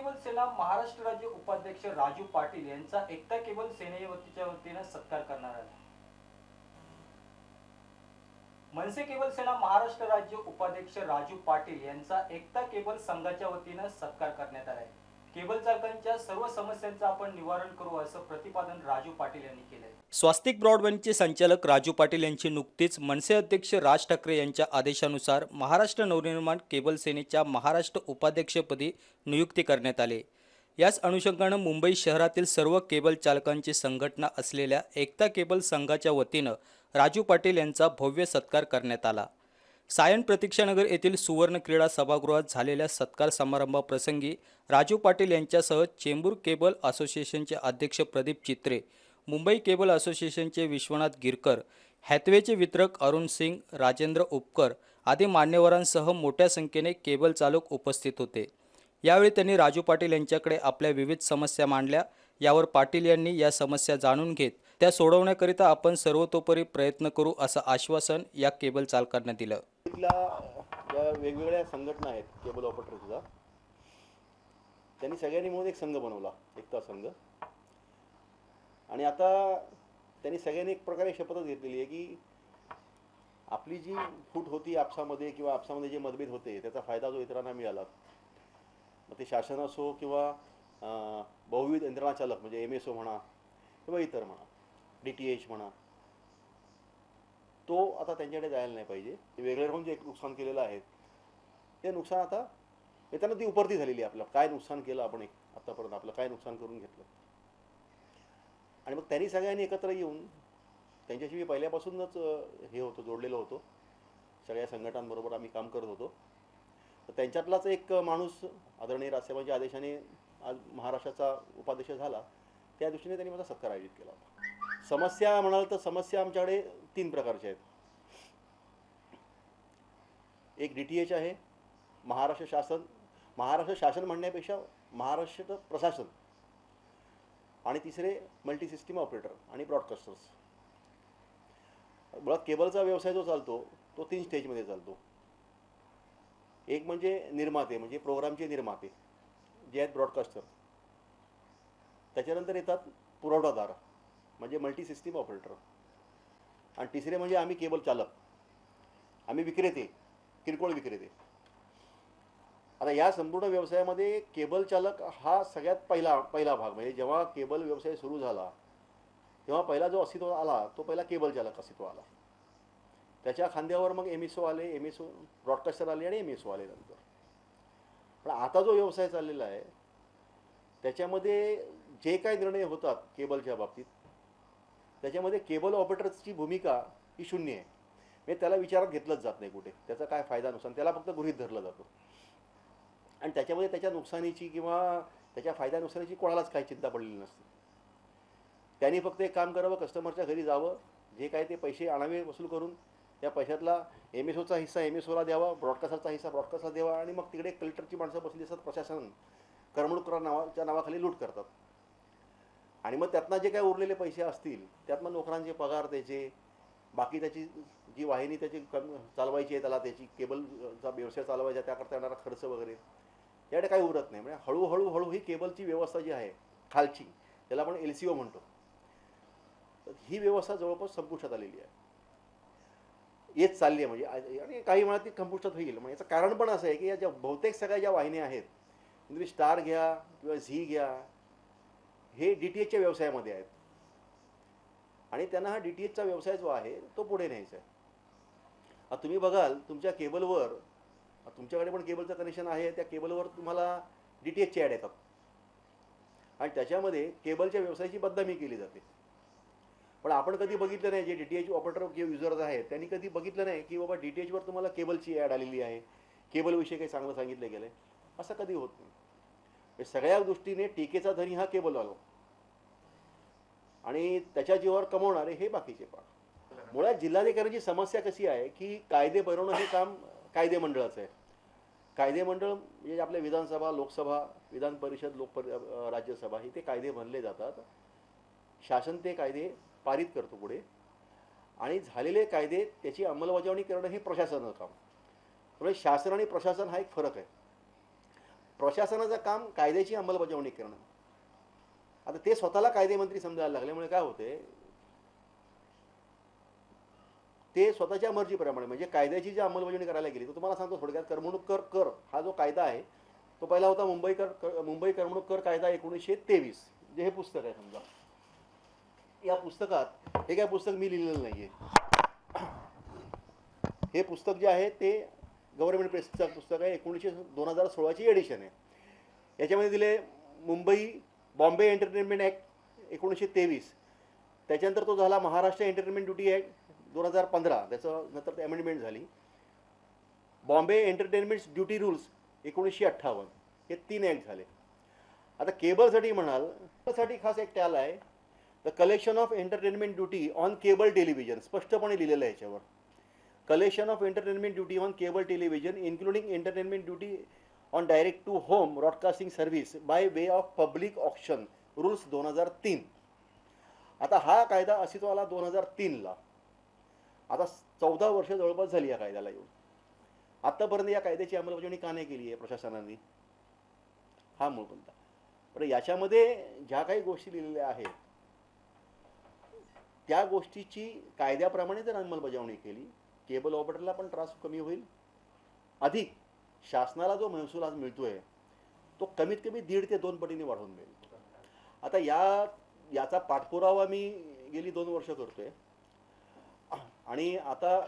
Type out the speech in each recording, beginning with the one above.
Cable सेना महाराष्ट्र राज्य उपाध्यक्ष राजू पाटील यांचा एकता केबल सेनेवतीच्या वतीनं सत्कार करणार आहे मनसे केबल सेना महाराष्ट्र राज्य उपाध्यक्ष राजू पाटील यांचा एकता केबल संघाच्या वतीनं सत्कार करण्यात आला आहे. केबल चालकांच्या सर्व समस्यांचं आपण निवारण करू असं प्रतिपादन राजू पाटील यांनी केलं स्वास्तिक ब्रॉडबँडचे संचालक राजू पाटील यांची नुकतीच मनसे अध्यक्ष राज ठाकरे यांच्या आदेशानुसार महाराष्ट्र नवनिर्माण केबल सेनेच्या महाराष्ट्र उपाध्यक्षपदी नियुक्ती करण्यात आली. याच अनुषंगानं मुंबई शहरातील सर्व केबल चालकांची संघटना असलेल्या एकता केबल संघाच्या वतीनं राजू पाटील यांचा भव्य सत्कार करण्यात आला. सायन प्रतीक्षानगर येथील सुवर्ण क्रीडा सभागृहात झालेल्या सत्कार समारंभाप्रसंगी राजू पाटील यांच्यासह चेंबूर केबल असोसिएशनचे अध्यक्ष प्रदीप चित्रे मुंबई केबल असोसिएशनचे विश्वनाथ गिरकर हॅथवेचे वितरक अरुण सिंग राजेंद्र उपकर आदी मान्यवरांसह मोठ्या संख्येने केबल चालक उपस्थित होते. यावेळी त्यांनी राजू पाटील यांच्याकडे आपल्या विविध समस्या मांडल्या. यावर पाटील यांनी या समस्या जाणून घेत त्या सोडवण्याकरिता आपण सर्वतोपरी प्रयत्न करू असं आश्वासन या केबल चालकांना दिलं. ज्या वेगवेगळ्या संघटना आहेत केबल ऑपरेटरसुद्धा त्यांनी सगळ्यांनी मिळून एक संघ बनवला एकता संघ. आणि आता त्यांनी सगळ्यांनी एक प्रकारे शपथच घेतलेली आहे की आपली जी फूट होती आपसामध्ये किंवा आपसामध्ये जे मतभेद होते त्याचा फायदा जो इतरांना मिळाला मग ते शासन असो किंवा बहुविध यंत्रणाचालक म्हणजे एम एस ओ म्हणा किंवा इतर म्हणा डी टी एच म्हणा तो आता त्यांच्याकडे जायला नाही पाहिजे. ते वेगळे राहून जे एक नुकसान केलेलं आहे ते नुकसान आता येताना त्यांना ती उपरती झालेली आहे आपलं काय नुकसान केलं आपण एक आत्तापर्यंत आपलं? काय नुकसान करून घेतलं? आणि मग त्यांनी सगळ्यांनी एकत्र येऊन त्यांच्याशी मी पहिल्यापासूनच हे होतो जोडलेलो होतो. सगळ्या संघटनांबरोबर आम्ही काम करत होतो. तर त्यांच्यातलाच एक माणूस आदरणीय राजसाहेबांच्या आदेशाने आज महाराष्ट्राचा उपाध्यक्ष झाला. त्या दृष्टीने त्यांनी माझा सत्कार आयोजित केला होता. समस्या म्हणाल तर समस्या आमच्याकडे तीन प्रकारच्या आहेत. एक डी टी एच आहे महाराष्ट्र शासन महाराष्ट्र शासन म्हणण्यापेक्षा महाराष्ट्र प्रशासन आणि तिसरे मल्टी सिस्टीम ऑपरेटर आणि ब्रॉडकास्टर्स मुळात केबलचा व्यवसाय जो चालतो तो तीन स्टेजमध्ये चालतो. एक म्हणजे निर्माते म्हणजे प्रोग्रामचे निर्माते जे आहेत ब्रॉडकास्टर त्याच्यानंतर येतात पुरवठादार. म्हणजे मल्टी सिस्टीम ऑपरेटर आणि तिसरे म्हणजे आम्ही केबल चालक. आम्ही विक्रेते किरकोळ विक्रेते. आता या संपूर्ण व्यवसायामध्ये केबल चालक हा सगळ्यात पहिला पहिला भाग. म्हणजे जेव्हा केबल व्यवसाय सुरू झाला तेव्हा पहिला जो अस्तित्व आला तो पहिला केबल चालक अस्तित्व आला. त्याच्या खांद्यावर मग एम एस ओ आले एम एस ओ ब्रॉडकास्टर आले आणि एम एस ओ आले नंतर. पण आता जो व्यवसाय चाललेला आहे त्याच्यामध्ये जे काही निर्णय होतात केबलच्या बाबतीत त्याच्यामध्ये केबल ऑपरेटर्सची भूमिका ही शून्य आहे. म्हणजे त्याला विचारात घेतलंच जात नाही कुठे. त्याचा काय फायदा नुकसान? त्याला फक्त गृहीत धरलं जातो. आणि त्याच्यामध्ये त्याच्या नुकसानीची किंवा त्याच्या फायदा नुकसानीची कोणालाच काही चिंता पडलेली नसते. त्यांनी फक्त एक काम करावं कस्टमरच्या घरी जावं जे काय ते पैसे आणावे वसूल करून त्या पैशातला एम एस ओचा हिस्सा एम एस ओला द्यावा ब्रॉडकास्टरचा हिस्सा ब्रॉडकास्टला द्यावा आणि मग तिकडे कलेक्टरची माणसं बसली असतात प्रशासन करमणूकरा नावाच्या नावाखाली लूट करतात. आणि मग त्यातनं जे काय उरलेले पैसे असतील त्यातनं नोकरांचे पगार त्याचे बाकी त्याची जी वाहिनी त्याची कमी चालवायची आहे त्याला त्याची केबलचा व्यवसाय चालवायचा त्याकरता येणारा खर्च वगैरे याकडे काही उरत नाही. म्हणजे हळूहळू हळू ही केबलची व्यवस्था जी आहे खालची त्याला आपण एल सी ओ म्हणतो. तर ही व्यवस्था जवळपास संपुष्टात आलेली आहे. येत चालली आहे म्हणजे आणि काही म्हणा ती संपुष्टात होईल. म्हणजे याचं कारण पण असं आहे की या ज्या बहुतेक सगळ्या ज्या वाहिन्या आहेत तुम्ही स्टार घ्या किंवा झी घ्या हे डी टी एचच्या व्यवसायामध्ये आहेत. आणि त्यांना हा डी टी एचचा व्यवसाय जो आहे तो पुढे न्यायचा आहे. आता तुम्ही बघाल तुमच्या केबलवर तुमच्याकडे पण केबलचं कनेक्शन आहे त्या केबलवर तुम्हाला डी टी एचचे ॲड येतात. आणि त्याच्यामध्ये केबलच्या व्यवसायाची बदनामी केली जाते. पण आपण कधी बघितलं नाही जे डी टी एच ऑपरेटर किंवा युजर्स आहेत त्यांनी कधी बघितलं नाही की बाबा डी टी एचवर तुम्हाला केबलची ॲड आलेली आहे. केबलविषयी काही चांगलं सांगितलं गेलं आहे असं कधी होत नाही. सगळ्या दृष्टीने टीकेचा धनी हा केबल आलो आणि त्याच्या जीवावर कमवणारे हे बाकीचे पण. मुळात जिल्हाधिकाऱ्यांची समस्या कशी आहे की कायदे बनवणं हे काम कायदे मंडळाचं आहे. कायदे मंडळ म्हणजे आपल्या विधानसभा लोकसभा विधान परिषद लोकपर राज्यसभा हे ते कायदे बनले जातात. शासन ते कायदे पारित करतो पुढे. आणि झालेले कायदे त्याची अंमलबजावणी करणं हे प्रशासनाचं काम. त्यामुळे शासन आणि प्रशासन हा एक फरक आहे. प्रशासनाचं काम कायद्याची अंमलबजावणी करणं. आता ते स्वतःला कायदेमंत्री समजायला लागल्यामुळे काय होते? ते स्वतःच्या मर्जीप्रमाणे म्हणजे कायद्याची जी अंमलबजावणी करायला गेली तर तुम्हाला सांगतो थोडक्यात करमणूक कर कर हा जो कायदा आहे तो पहिला होता मुंबई कर कर- मुंबई करमणूक कर कायदा एकोणीसशे तेवीस. जे हे पुस्तक आहे समजा. या पुस्तकात हे काय पुस्तक मी लिहिलेलं नाही आहे हे पुस्तक जे आहे ते गव्हर्नमेंट प्रेसचं पुस्तक आहे एकोणीसशे दोन हजार सोळाची एडिशन आहे. याच्यामध्ये दिले मुंबई बॉम्बे एंटरटेनमेंट ॲक्ट एकोणीसशे तेवीस. त्याच्यानंतर तो झाला महाराष्ट्र एंटरटेनमेंट ड्युटी ॲक्ट दोन हजार पंधरा. त्याचं नंतर ते अमेंडमेंट झाली. बॉम्बे एंटरटेनमेंट ड्युटी रूल्स एकोणीसशे अठ्ठावन्न. हे तीन ॲक्ट झाले. आता केबलसाठी म्हणाल त्यासाठी खास एक टॅल आहे. The collection of entertainment duty on cable television स्पष्टपणे लिहिलेलं आहे याच्यावर. Collection of entertainment duty on cable television including entertainment duty on direct to home broadcasting service by way of public option rules दोन हजार तीन. आता हा कायदा अस्तित्वाला दोन हजार तीनला आता चौदा वर्ष जवळपास झाली या कायद्याला येऊन. आत्तापर्यंत या कायद्याची अंमलबजावणी का नाही केली आहे प्रशासनाने? हा मूळ मुद्दा. पण याच्यामध्ये ज्या काही गोष्टी लिहिलेल्या आहेत त्या गोष्टीची कायद्याप्रमाणे जर अंमलबजावणी केली केबल ऑपरेटरला पण त्रास कमी होईल. अधिक शासनाला जो महसूल आज मिळतोय तो कमीत कमी दीड ते दोन पटीने वाढवून मिळेल आता या याचा पाठपुरावा मी गेली दोन वर्ष करतोय. आणि आता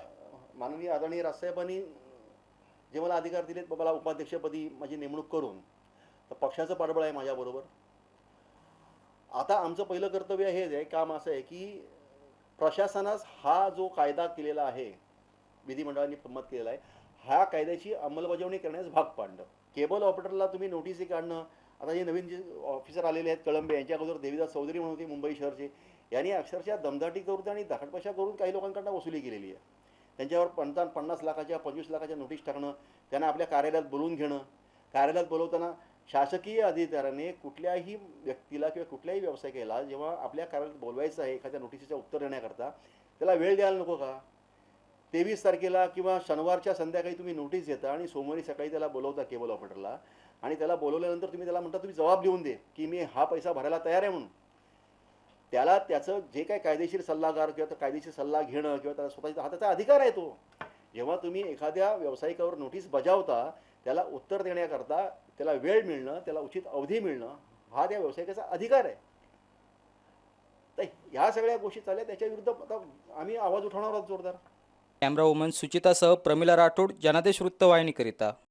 माननीय आदरणीय राजसाहेबांनी जे मला अधिकार दिलेत मला उपाध्यक्षपदी माझी नेमणूक करून तर पक्षाचं पाठबळ आहे माझ्याबरोबर. आता आमचं पहिलं कर्तव्य हेच आहे काम असं आहे की प्रशासनास हा जो कायदा केलेला आहे विधिमंडळाने संमत केलेला आहे. ह्या कायद्याची अंमलबजावणी करण्यास भाग पाडणं. केबल ऑपरेटरला तुम्ही नोटीसी काढणं. आता जे नवीन जे ऑफिसर आलेले आहेत कळंबे यांच्या अगोदर देवीदास चौधरी म्हणून होते मुंबई शहरचे. यांनी अक्षरशः दमदाटी करून आणि दाखटपशा करून काही लोकांकडनं वसुली केलेली आहे. त्यांच्यावर पन्नास पन्नास लाखाच्या पंचवीस लाखाच्या नोटीस टाकणं त्यांना आपल्या कार्यालयात बोलवून घेणं. कार्यालयात बोलवताना शासकीय अधिकाऱ्याने कुठल्याही व्यक्तीला किंवा कुठल्याही व्यावसायिकाला जेव्हा आपल्या कार्यालयात बोलवायचं आहे एखाद्या नोटिसीचं उत्तर देण्याकरता त्याला वेळ द्यायला नको का? तेवीस तारखेला किंवा शनिवारच्या संध्याकाळी तुम्ही नोटीस देता आणि सोमवारी सकाळी त्याला बोलवता केबल ऑपरेटरला आणि त्याला बोलवल्यानंतर तुम्ही त्याला म्हणता तुम्ही जबाब लिहून दे की मी हा पैसा भरायला तयार आहे म्हणून. त्याला त्याचं जे काही कायदेशीर सल्लागार किंवा कायदेशीर सल्ला घेणं किंवा त्याला स्वतःचा हा त्याचा अधिकार आहे तो. जेव्हा तुम्ही एखाद्या व्यावसायिकावर नोटीस बजावता त्याला उत्तर देण्याकरता त्याला वेळ मिळणं त्याला उचित अवधी मिळणं हा त्या व्यावसायिकाचा अधिकार आहे. तर ह्या सगळ्या गोष्टी चालल्या त्याच्या विरुद्ध आता आम्ही आवाज उठवणार आहोत जोरदार. कॅमेरा वुमन सुचितासह प्रमिला राठोड जनादेश वृत्तवाहिनीकरिता.